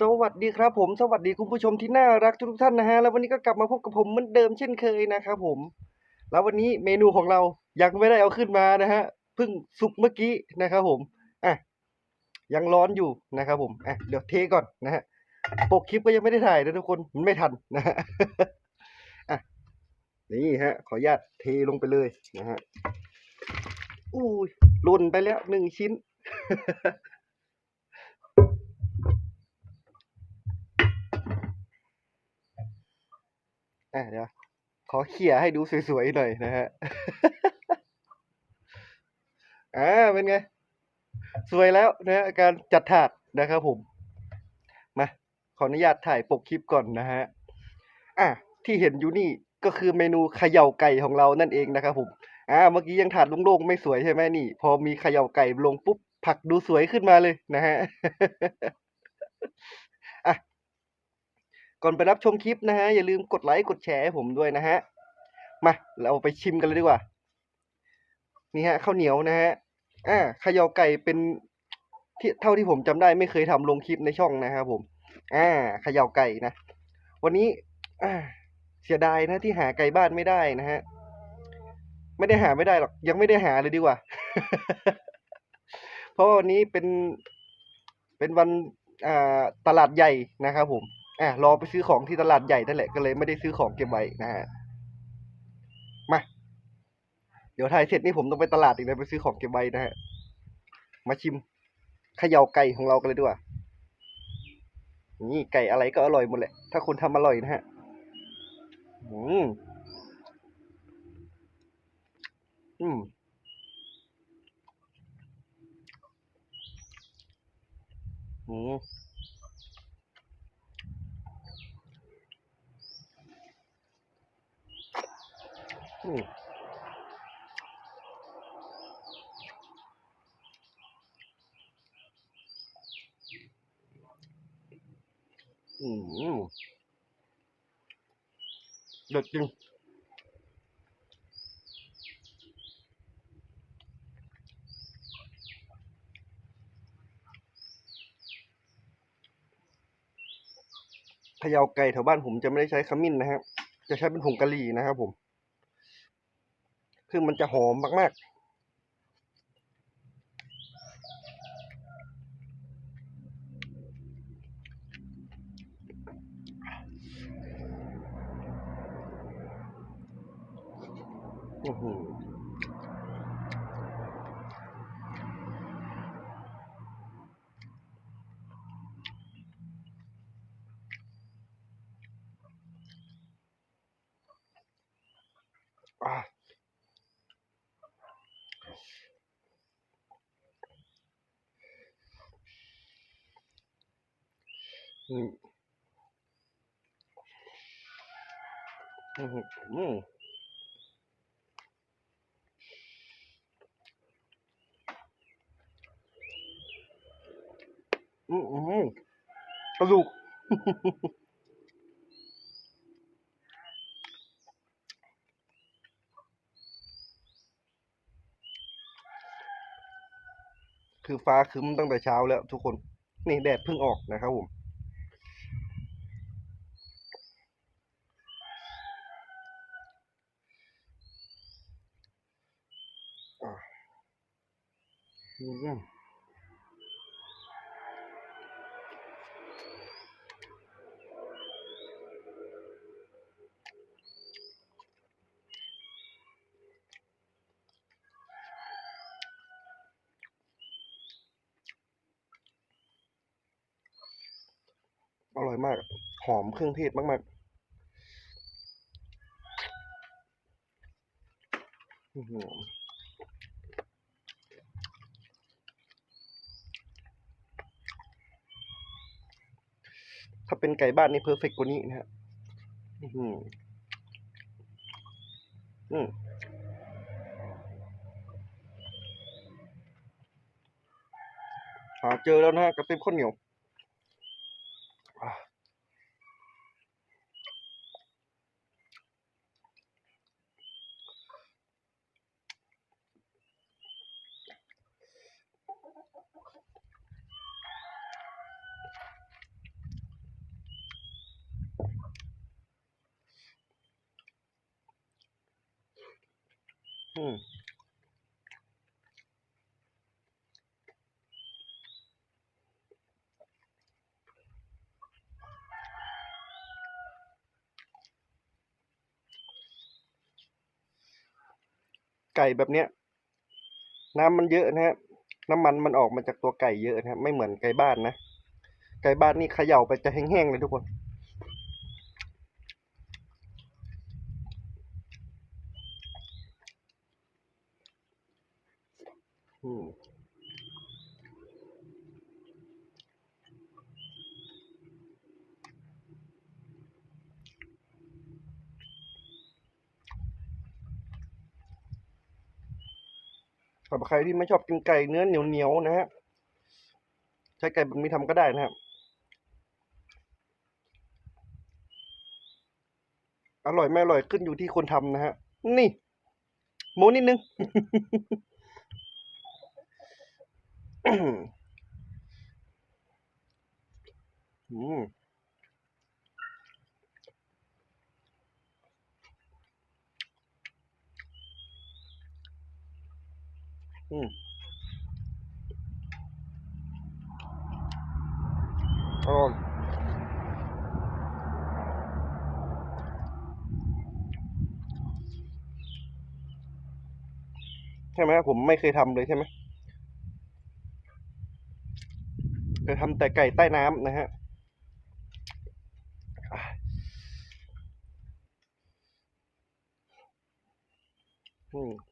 สวัสดีครับผมสวัสดีคุณผู้ชมที่น่ารักทุกท่านนะฮะแล้ววันนี้ก็กลับมาพบกับผมเหมือนเดิมเช่นเคยนะครับผม แล้ววันนี้เมนูของเรายังไม่ได้เอาขึ้นมานะฮะเพิ่งสุกเมื่อกี้นะครับผมอะยังร้อนอยู่นะครับผมอะเดี๋ยวเทก่อนนะฮะปกคลิปก็ยังไม่ได้ถ่ายนะทุกคนมันไม่ทันนะฮะอะนี่ฮะ ขออนุญาตเทลงไปเลยนะฮะอุ้ยหล่นไปแล้วหนึ่งชิ้น อะเดี๋ยว ขอเขี่ยให้ดูสวยๆหน่อยนะฮะอ่าเป็นไง สวยแล้วนะฮะการจัดถาดนะครับผม มาขออนุญาตถ่ายปกคลิปก่อนนะฮะ อะที่เห็นอยู่นี่ก็คือเมนูเขย่าไก่ของเรานั่นเองนะครับผมอ่าเมื่อกี้ยังถาดโล่งๆไม่สวยใช่ไหมนี่ พอมีเขย่าไก่ลงปุ๊บผักดูสวยขึ้นมาเลยนะฮะ ก่อนไปรับชมคลิปนะฮะอย่าลืมกดไลค์กดแชร์ให้ผมด้วยนะฮะมาเราไปชิมกันเลยดีกว่า นี่ฮะข้าวเหนียวนะฮะอ่าขย่าไก่เป็นที่เท่าที่ผมจำได้ไม่เคยทำลงคลิปในช่องนะครับผม อ่าขย่าไก่นะวันนี้อ่าเสียดายนะที่หาไก่บ้านไม่ได้นะฮะไม่ได้หาไม่ได้หรอกยังไม่ได้หาเลยดีกว่า เพราะวันนี้เป็นเป็นวันอ่าตลาดใหญ่นะครับผม อ่ารอไปซื้อของที่ตลาดใหญ่นั่นแหละก็เลยไม่ได้ซื้อของเก็บไว้นะฮะมาเดี๋ยวถ่ายเสร็จนี่ผมต้องไปตลาดอีกนะไปซื้อของเก็บไว้นะฮะมาชิมเขย่าไก่ของเรากันเลยดีกว่านี่ไก่อะไรก็อร่อยหมดแหละ ถ้าคนทำอร่อยนะฮะอืมอืมอืม อืมอืมเด็ดจริงเย่าไก่แถวบ้านผมจะไม่ได้ใช้ขมิ้นนะครับ จะใช้เป็นผงกะหรี่นะครับผม คือมันจะหอมมากๆอื้อ อืมอื้อฮืออืมกระดูกคือฟ้าคึ้มตั้งแต่เช้าแล้วทุกคน นี่แดดเพิ่งออกนะครับผม อา อืม อร่อย มาก หอมเครื่องเทศมากๆอื้อฮือถ้าเป็นไก่บ้านนี่เพอร์เฟกต์กว่านี้นะครับอื้อฮืออืมหาเจอแล้วนะครับกระติบข้าวเหนียว อืมไก่แบบเนี้ย น้ำมันเยอะนะฮะน้ำมันมันออกมาจากตัวไก่เยอะนะฮะไม่เหมือนไก่บ้านนะ ไก่บ้านนี่เขย่าไปจะแห้งๆเลยทุกคน อืม สำหรับใครที่ไม่ชอบกินไก่เนื้อเหนียวๆนะฮะใช้ไก่แบบนี้ทำก็ได้นะครับอร่อยไม่อร่อยขึ้นอยู่ที่คนทำนะฮะ นี่โมนิดนึงอืม อืมอร่อยใช่ไหมผมไม่เคยทำเลยใช่ไหมเคยทำแต่ไก่ใต้น้ำนะฮะอะอืม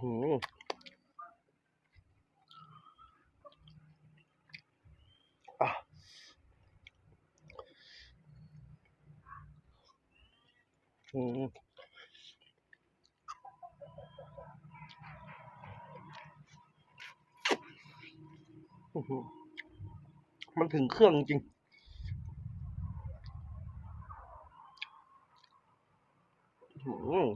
หืออะอืมอื้อหือมันถึงเครื่องจริงอื้อหือ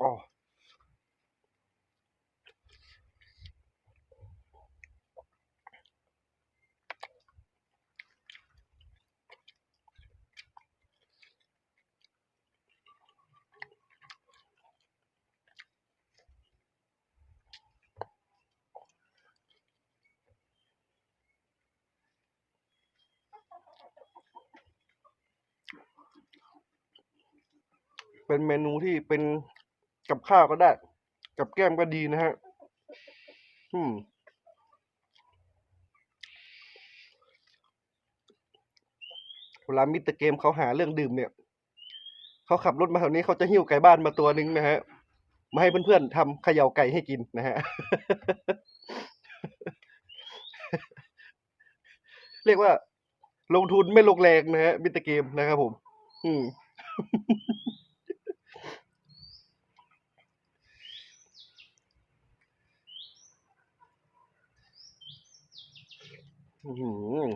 อ๋อ เป็นเมนูที่เป็นกับข้าวก็ได้ กับแก้มก็ดีนะฮะอืมเวลามิสเตอร์เกมเขาหาเรื่องดื่มเนี่ย เขาขับรถมาแถวนี้เขาจะหิ้วไก่บ้านมาตัวหนึ่งนะฮะ มาให้เพื่อนๆทำเขย่าไก่ให้กินนะฮะ เรียกว่า ลงทุนไม่ลงแรงนะฮะมิสเตอร์เกมนะครับผม อืม อื้อหือ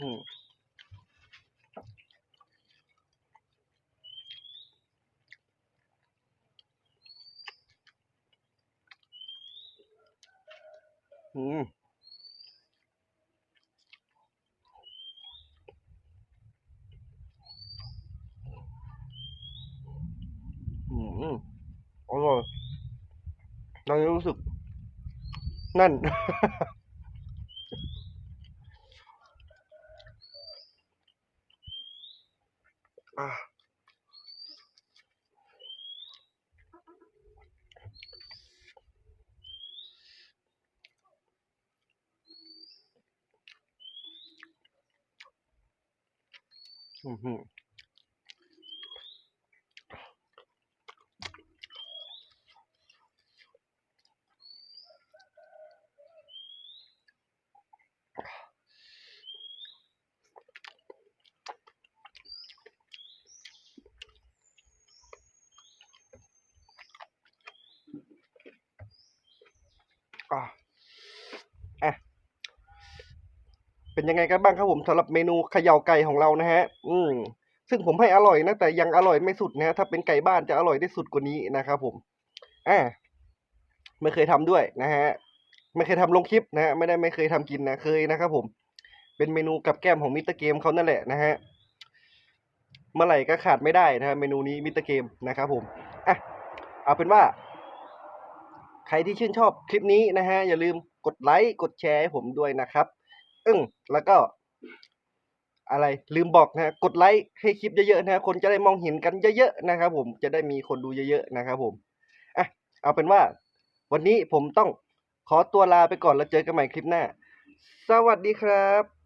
ว้าวโอ้เด็ดจริง อืม อืม อืมอร่อยตอนนี้รู้สึก นั่น อะ อื้ เป็นยังไงกันบ้างครับผมสำหรับเมนูเขย่าไก่ของเรานะฮะ อืมซึ่งผมให้อร่อยนะ แต่ยังอร่อยไม่สุดนะฮะถ้าเป็นไก่บ้านจะอร่อยได้สุดกว่านี้นะครับผมอ่าไม่เคยทำด้วยนะฮะไม่เคยทำลงคลิปนะฮะไม่ได้ไม่เคยทำกินนะเคยนะครับผมเป็นเมนูกับแก้มของมิสเตอร์เกมเขานั่นแหละนะฮะเมื่อไหร่ก็ขาดไม่ได้นะฮะเมนูนี้มิสเตอร์เกมนะครับผมอะเอาเป็นว่า ใครที่ชื่นชอบคลิปนี้นะฮะอย่าลืมกดไลค์กดแชร์ให้ผมด้วยนะครับ อึ้งแล้วก็ อะไรลืมบอกนะกดไลค์ให้คลิปเยอะๆนะฮะคนจะได้มองเห็นกันเยอะๆนะครับผมจะได้มีคนดูเยอะๆนะครับผมอะเอาเป็นว่า วันนี้ผมต้องขอตัวลาไปก่อนแล้วเจอกันใหม่คลิปหน้า สวัสดีครับ